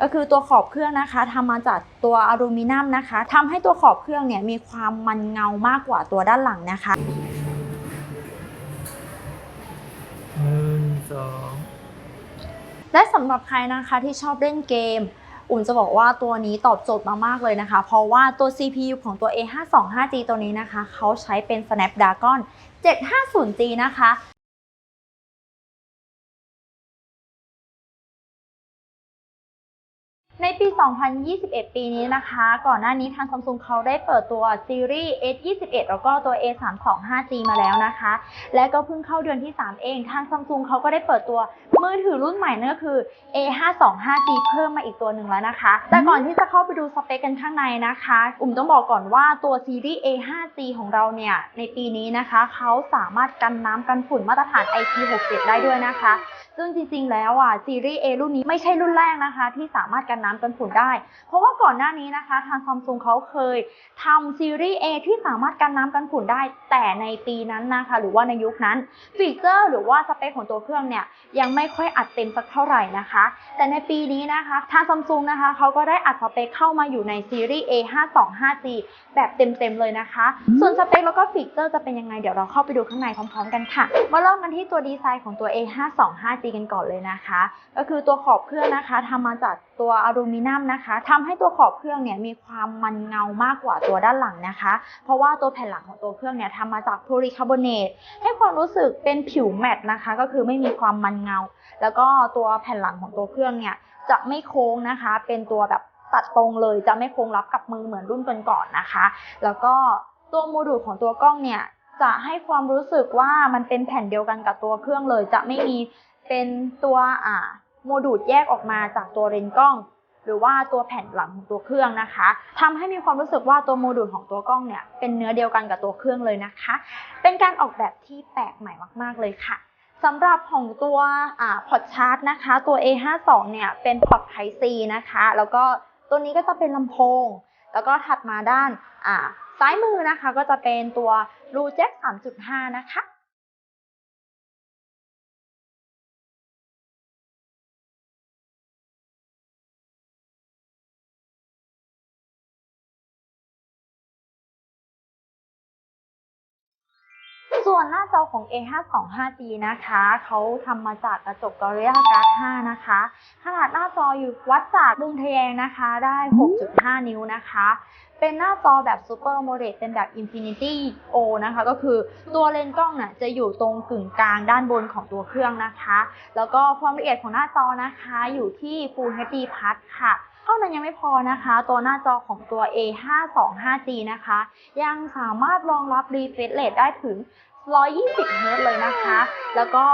ก็คือตัวขอบเครื่องนะคะทำมาจากตัวอลูมิเนียมนะคะทำให้ตัวขอบเครื่องเนี่ยมีความมันเงามากกว่าตัวด้านหลังนะคะหนึ่งสองและสำหรับใครนะคะที่ชอบเล่นเกม อุ่นจะบอกว่าตัวนี้ตอบโจทย์มามากเลยนะคะ เพราะว่าตัว CPU ของตัว A525G ตัวนี้นะคะ เขาใช้เป็น Snapdragon 750G นะคะ ในปี 2021 ปีนี้นะคะ ก่อนหน้านี้ทาง Samsung เขาได้เปิดตัวซีรีส์ S21 แล้วก็ตัว A325G มาแล้วนะคะ และก็เพิ่งเข้าเดือนที่ 3 เอง ทาง Samsung เขาก็ได้เปิดตัวมือถือรุ่นใหม่นั่นก็คือ A525G เพิ่มมาอีกตัวหนึ่งแล้วนะคะ แต่ก่อนที่จะเข้าไปดูสเปคกันข้างในนะคะ อุ่มต้องบอกก่อนว่าตัวซีรีส์ A5G ของเราเนี่ย ในปีนี้นะคะ เขาสามารถกันน้ำกันฝุ่นมาตรฐาน IP67 ได้ด้วยนะคะ ซึ่งจริงๆ แล้วอะซีรีส์ A รุ่นนี้ไม่ใช่รุ่นแรกนะคะ ที่สามารถกันน้ำกันฝุ่นได้ เพราะว่าก่อนหน้านี้นะคะ ทางซัมซุงเขาเคยทำซีรีส์ A ที่สามารถกันน้ำกันฝุ่นได้ แต่ในปีนั้นนะคะ หรือว่าในยุคนั้น ฟีเจอร์หรือว่าสเปคของตัวเครื่องเนี่ยยังไม่ค่อยอัดเต็มสักเท่าไหร่นะคะ แต่ในปีนี้นะคะทางซัมซุงนะคะเขาก็ได้อัดสเปคเข้ามาอยู่ในซีรีส์ A525G แบบเต็มๆเลยนะคะ ส่วนสเปคแล้วก็ฟีเจอร์จะเป็นยังไงเดี๋ยวเราเข้าไปดูข้างในพร้อมๆ กันค่ะมาเริ่มกันที่ตัวดีไซน์ของตัวกันก่อนเลยนะคะ ก็คือตัวขอบเครื่องนะคะทำมาจากตัวอลูมิเนียมนะคะทำให้ตัวขอบเครื่องเนี่ยมีความมันเงามากกว่าตัวด้านหลังนะคะ เพราะว่าตัวแผ่นหลังของตัวเครื่องเนี่ยทำมาจากโพลีคาร์บอเนตให้ความรู้สึกเป็นผิวแมตต์นะคะ ก็คือไม่มีความมันเงา แล้วก็ตัวแผ่นหลังของตัวเครื่องเนี่ยจะไม่โค้งนะคะ เป็นตัวแบบตัดตรงเลยจะไม่โค้งรับกับมือเหมือนรุ่นก่อนๆนะคะ แล้วก็ตัวโมดูลของตัวกล้องเนี่ยจะให้ความรู้สึกว่ามันเป็นแผ่นเดียวกันกับตัวเครื่องเลย จะไม่มี เป็นตัวอ่าโมดูลแยกออกมาจากตัวเลนส์กล้อง หรือว่าตัวแผ่นหลังของตัวเครื่องนะคะทำให้มีความรู้สึกว่าตัวโมดูลของตัวกล้องเนี่ยเป็นเนื้อเดียวกันกับตัวเครื่องเลยนะคะ เป็นการออกแบบที่แปลกใหม่มาก ๆเลยค่ะสำหรับของตัวอพอร์ตชาร์จนะคะ ตัว A52 เนี่ยเป็นพอร์ต Type C นะคะ แล้วก็ตัวนี้ก็จะเป็นลำโพง แล้วก็ถัดมาด้านซ้ายมือนะคะ ก็จะเป็นตัวรูแจ็ค3.5 นะคะ ส่วนหน้าจอของ A525G นะคะ เขาทำมาจากกระจก Gorilla Glass 5 นะคะ ขนาดหน้าจออยู่วัดจากมุมทะแยงนะคะ ได้ 6.5 นิ้วนะคะ เป็นหน้าจอแบบ Super AMOLED เป็นแบบ Infinity O นะคะ ก็คือตัวเลนส์กล้องน่ะจะอยู่ตรงกึ่งกลางด้านบนของตัวเครื่องนะคะ แล้วก็ความละเอียดของหน้าจอนะคะอยู่ที่ Full HD Plus ค่ะเท่านั้นยังไม่พอนะคะ ตัวหน้าจอของตัว A525G นะคะ ยังสามารถรองรับ refresh rate ได้ถึง 120เฮิรต์เลยนะคะ แล้วก็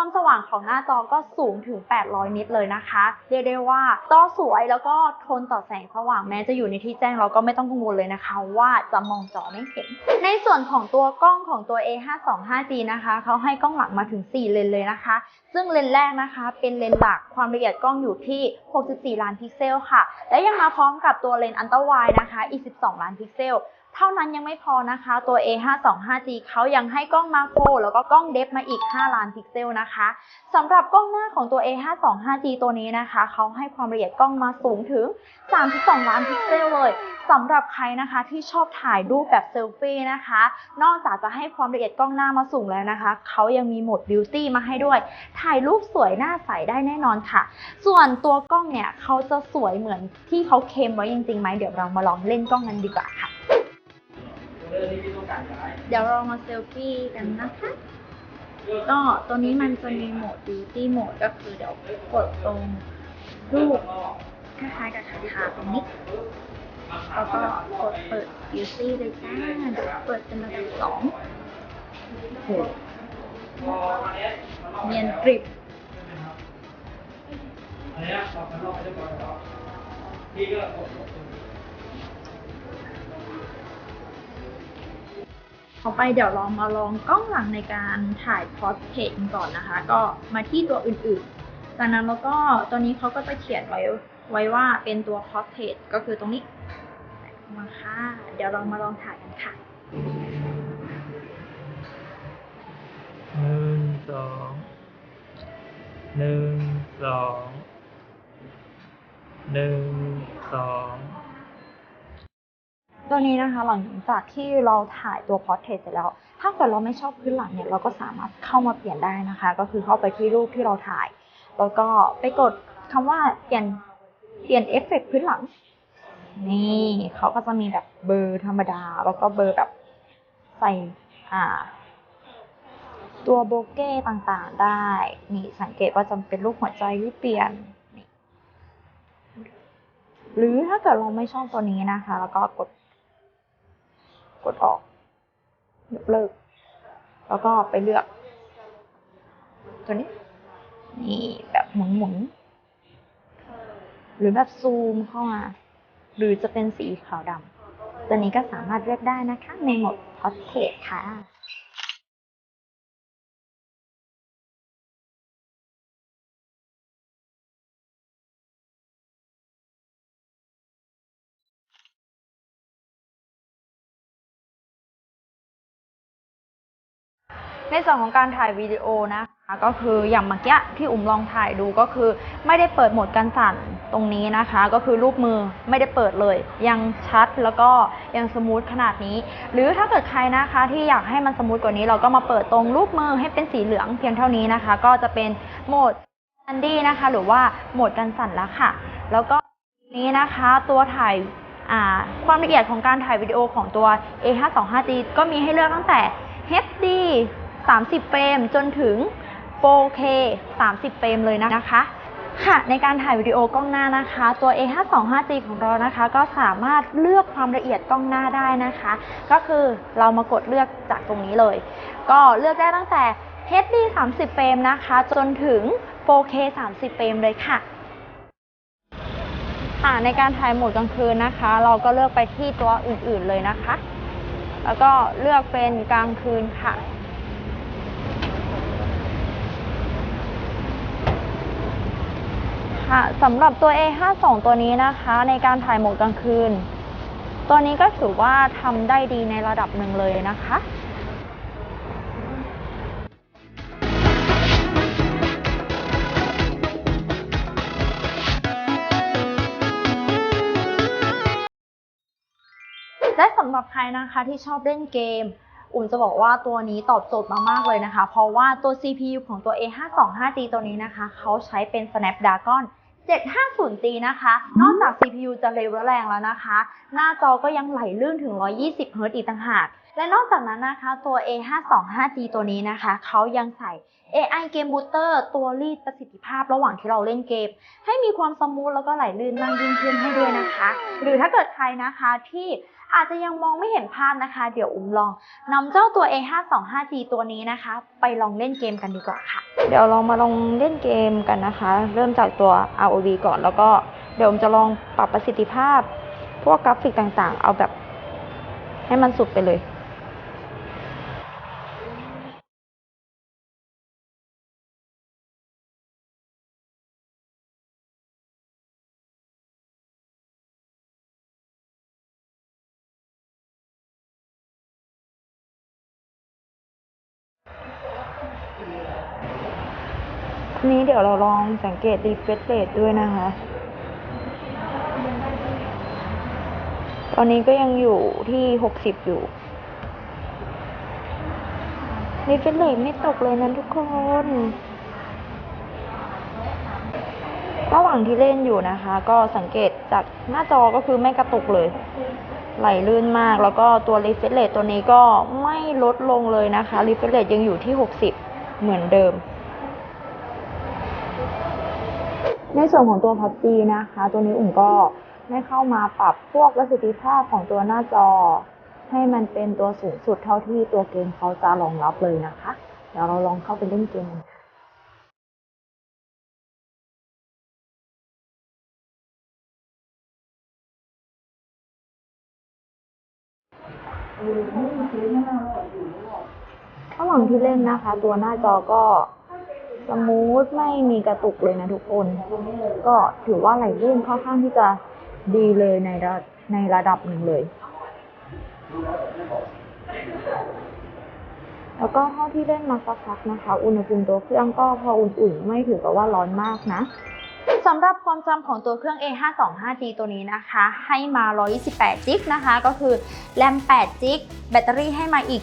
ความสว่างของหน้าจอก็สูงถึง 800 นิตเลยนะคะ เรียกได้ว่าจอสวยแล้วก็ทนต่อแสงสว่างแม้จะอยู่ในที่แจ้งเราก็ไม่ต้องกังวลเลยนะคะ ว่าจะมองจอไม่เห็น ในส่วนของตัวกล้องของตัว A525G นะคะ เขาให้กล้องหลังมาถึง 4 เลนเลยนะคะ ซึ่งเลนแรกนะคะ เป็นเลนหลักความละเอียดกล้องอยู่ที่ 64 ล้านพิกเซลค่ะ และยังมาพร้อมกับตัวเลนอันตราไวนะคะ อีก 12 ล้านพิกเซล เท่านั้นยังไม่พอนะคะ ตัว A525G เขายังให้กล้องมาโครแล้วก็กล้องเดฟมาอีก 5 ล้านพิกเซลนะคะสำหรับกล้องหน้าของตัว A525G ตัวนี้นะคะเขาให้ความละเอียดกล้องมาสูงถึง 32 ล้านพิกเซลเลยสำหรับใครนะคะที่ชอบถ่ายรูปแบบเซลฟี่นะคะ นอกจากจะให้ความละเอียดกล้องหน้ามาสูงแล้วนะคะ เขายังมีโหมด Beauty มาให้ด้วย ถ่ายรูปสวยหน้าใสได้แน่นอนค่ะ ส่วนตัวกล้องเนี่ยเขาจะสวยเหมือนที่เขาเคมไว้จริงๆไหมเดี๋ยวเรามาลองเล่นกล้องกันดีกว่าค่ะ เดี๋ยวเรามาเซลฟี่กันนะคะ ก็ตัวนี้มันจะมีโหมด beauty mode ก็คือเดี๋ยวกดตรงรูปคล้ายๆกับขาขาตรงนี้แล้วก็กดเปิด beauty เลยจ้าเดี๋ยวเปิดเป็นระดับสองโอ้โหเนียนกริบต่อไปเอไปเดี๋ยวลองมาลองกล้องหลังในการถ่ายพอร์เทรตกันก่อนนะคะ ก็มาที่ตัวอื่นๆ จากนั้นแล้วก็ตัวนี้เขาก็จะเขียนไว้ไว้ว่าเป็นตัวพอร์เทจก็คือตรงนี้มาค่ะ เดี๋ยวเรามาลองถ่ายกันค่ะ หนึ่งสองหนึ่งสอง หนึ่งสอง ตัวนี้นะคะหลังจากที่เราถ่ายตัวพอร์เทรตเสร็จแล้ว ถ้าเกิดเราไม่ชอบพื้นหลังเนี่ยเราก็สามารถเข้ามาเปลี่ยนได้นะคะ ก็คือเข้าไปที่รูปที่เราถ่าย แล้วก็ไปกดคำว่าเปลี่ยนเปลี่ยนเอฟเฟกต์พื้นหลัง นี่เขาก็จะมีแบบเบอร์ธรรมดา แล้วก็เบอร์แบบใส่อ่า ตัวโบเก้ต่างๆได้ นี่สังเกตว่าจะเป็นรูปหัวใจที่เปลี่ยนนี่หรือถ้าเกิดเราไม่ชอบตัวนี้นะคะ แล้วก็กด กดออกยกเลิก แล้วก็ไปเลือก ตัวนี้ นี่แบบหมุนหมุนหรือแบบซูมเข้ามา หรือจะเป็นสีขาวดำตัวนี้ก็สามารถเลือกได้นะคะ ในโหมด Portrait ค่ะ ในส่วนของการถ่ายวิดีโอนะคะก็คืออย่างเมื่อกี้ที่อุ๋มลองถ่ายดูก็คือ ไม่ได้เปิดโหมดการสั่นตรงนี้นะคะ ก็คือรูปมือไม่ได้เปิดเลย ยังชัดแล้วก็ยังสมูทขนาดนี้ หรือถ้าเกิดใครนะคะที่อยากให้มันสมูทกว่านี้ เราก็มาเปิดตรงรูปมือให้เป็นสีเหลืองเพียงเท่านี้นะคะ ก็จะเป็นโหมด a n d y นะคะ หรือว่าโหมดการสั่นแล้วค่ะ แล้วก็นี้นะคะตัวถ่ายความละเอียดของการถ่ายวิดีโอของตัว A525G ก็มีให้เลือกตั้งแต่ HD 30 เฟรมจนถึง 4K 30 เฟรมเลยนะคะค่ะในการถ่ายวิดีโอกล้องหน้านะคะ ตัว A525G ของเรานะคะ ก็สามารถเลือกความละเอียดกล้องหน้าได้นะคะ ก็คือเรามากดเลือกจากตรงนี้เลย ก็เลือกได้ตั้งแต่ HD 30 เฟรมนะคะ จนถึง 4K 30 เฟรมเลยค่ะ ค่ะในการถ่ายโหมดกลางคืนนะคะ เราก็เลือกไปที่ตัวอื่นๆเลยนะคะ แล้วก็เลือกเป็นกลางคืนค่ะ ค่ะสำหรับตัว A52 ตัวนี้นะคะในการถ่ายโหมดกลางคืน ตัวนี้ก็ถือว่าทำได้ดีในระดับหนึ่งเลยนะคะและสำหรับใครนะคะที่ชอบเล่นเกม อุ่นจะบอกว่าตัวนี้ตอบโจทย์มามากเลยนะคะ เพราะว่าตัว CPU ของตัว A525G ตัวนี้นะคะ เขาใช้เป็น Snapdragon 750G นะคะ นอกจาก CPU จะเร็วและแรงแล้วนะคะ หน้าจอก็ยังไหลลื่นถึง 120 Hz อีกต่างหาก และนอกจากนั้นนะคะตัว A525G ตัวนี้นะคะ เขายังใส่ AI Game Booster ตัวรีดประสิทธิภาพระหว่างที่เราเล่นเกม ให้มีความสมูทแล้วก็ไหลลื่นมากยิ่งขึ้นให้ด้วยนะคะ หรือถ้าเกิดใครนะคะที่ อาจจะยังมองไม่เห็นภาพนะคะ เดี๋ยวอุ้มลองนำเจ้าตัว A525G ตัวนี้นะคะ ไปลองเล่นเกมกันดีกว่าค่ะ เดี๋ยวเรามาลองเล่นเกมกันนะคะ เริ่มจากตัว ROV ก่อนแล้วก็เดี๋ยวผมจะลองปรับประสิทธิภาพ พวกกราฟิกต่างๆ เอาแบบให้มันสุดไปเลย ทีนี้เดี๋ยวเราลองสังเกต refresh rate ด้วยนะคะ ตอนนี้ก็ยังอยู่ที่ 60 อยู่ refresh rate ไม่ตกเลยนะทุกคนระหว่างที่เล่นอยู่นะคะ ก็สังเกตจากหน้าจอก็คือไม่กระตุกเลย ไหลลื่นมากแล้วก็ตัว refresh rate ตัวนี้ก็ไม่ลดลงเลยนะคะ refresh rate ยังอยู่ที่ 60 เหมือนเดิม ในส่วนของตัว PUBG นะคะ ตัวนี้อุ่มก็ได้เข้ามาปรับพวกประสิทธิภาพของตัวหน้าจอ ให้มันเป็นตัวสูงสุดเท่าที่ตัวเกมเขาจะรองรับเลยนะคะ เดี๋ยวเราลองเข้าไปเล่นเกมกันค่ะ ระหว่างที่เล่นนะคะ ตัวหน้าจอก็สมูทไม่มีกระตุกเลยนะทุกคน ก็ถือว่าไหลลื่นค่อนข้างที่จะดีเลยในระในระดับหนึ่งเลย แล้วก็เท่าที่เล่นมาสักพักนะคะ อุณหภูมิตัวเครื่องก็พออุ่นๆไม่ถือกับว่าร้อนมากนะ สำหรับความจำของตัวเครื่อง A525G ตัวนี้นะคะ ให้มา 128 จิกนะคะ ก็คือแรม 8 จิก แบตเตอรี่ให้มาอีก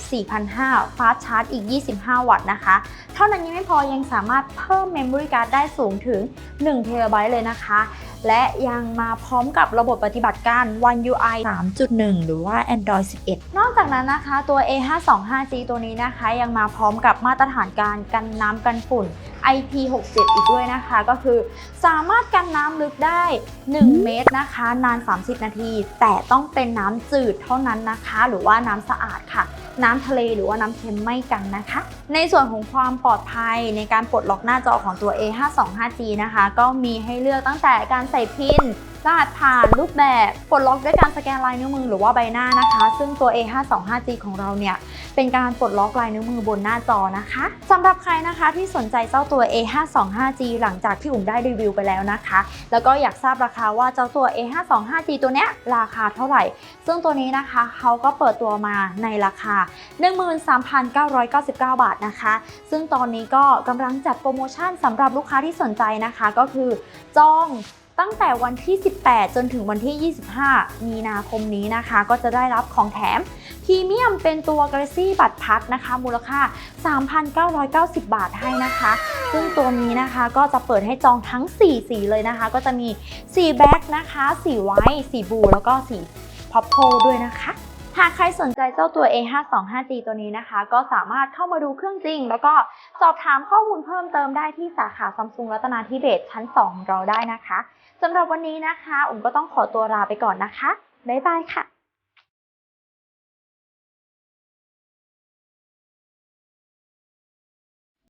4,500ฟาสชาร์จอีก 25 วัตต์นะคะ เท่านั้นยังไม่พอยังสามารถเพิ่ม Memory Card ได้สูงถึง1เทราไบต์เลยนะคะ และยังมาพร้อมกับระบบปฏิบัติการ One UI 3.1 หรือว่า Android 11 นอกจากนั้นนะคะ ตัว A525G ตัวนี้นะคะ ยังมาพร้อมกับมาตรฐานการกันน้ำกันฝุ่น IP67 อีกด้วยนะคะ ก็คือสามารถกันน้ำลึกได้ 1 เมตรนะคะ นาน 30 นาที แต่ต้องเป็นน้ำจืดเท่านั้นนะคะ หรือว่าน้ำสะอาดค่ะ น้ำทะเลหรือว่าน้ำเค็มไม่กันนะคะ ในส่วนของความปลอดภัยในการปลดล็อกหน้าจอของตัว A525G นะคะ ก็มีให้เลือกตั้งแต่การใส่พินรหัสผ่านรูปแบบปลดล็อกด้วยการสแกนลายนิ้วมือหรือว่าใบหน้านะคะ ซึ่งตัว A525G ของเราเนี่ย เป็นการปลดล็อกลายนิ้วมือบนหน้าจอนะคะสำหรับใครนะคะที่สนใจเจ้าตัว A525G หลังจากที่อุ่มได้รีวิวไปแล้วนะคะ แล้วก็อยากทราบราคาว่าเจ้าตัว A525G ตัวเนี้ยราคาเท่าไหร่ ซึ่งตัวนี้นะคะเขาก็เปิดตัวมาในราคา13,999 บาทนะคะ ซึ่งตอนนี้ก็กำลังจัดโปรโมชั่นสำหรับลูกค้าที่สนใจนะคะ ก็คือจองตั้งแต่วันที่ 18 จนถึงวันที่ 25 มีนาคมนี้นะคะ ก็จะได้รับของแถมพรีเมียมเป็นตัว Galaxy บัตรพัดนะคะ มูลค่า 3,990 บาทให้นะคะ ซึ่งตัวนี้นะคะก็จะเปิดให้จองทั้ง 4 สีเลยนะคะ ก็จะมีสีแบ็กนะคะ สีไวท์สีบูแล้วก็สีพับโพด้วยนะคะ หากใครสนใจเจ้าตัว A525G ตัวนี้นะคะ ก็สามารถเข้ามาดูเครื่องจริง แล้วก็สอบถามข้อมูลเพิ่มเติมได้ที่สาขาซัมซุงรัตนาธิเบศชั้น2ของเราได้นะคะสำหรับวันนี้นะคะ อุ๋มก็ต้องขอตัวลาไปก่อนนะคะ บ๊ายบายค่ะ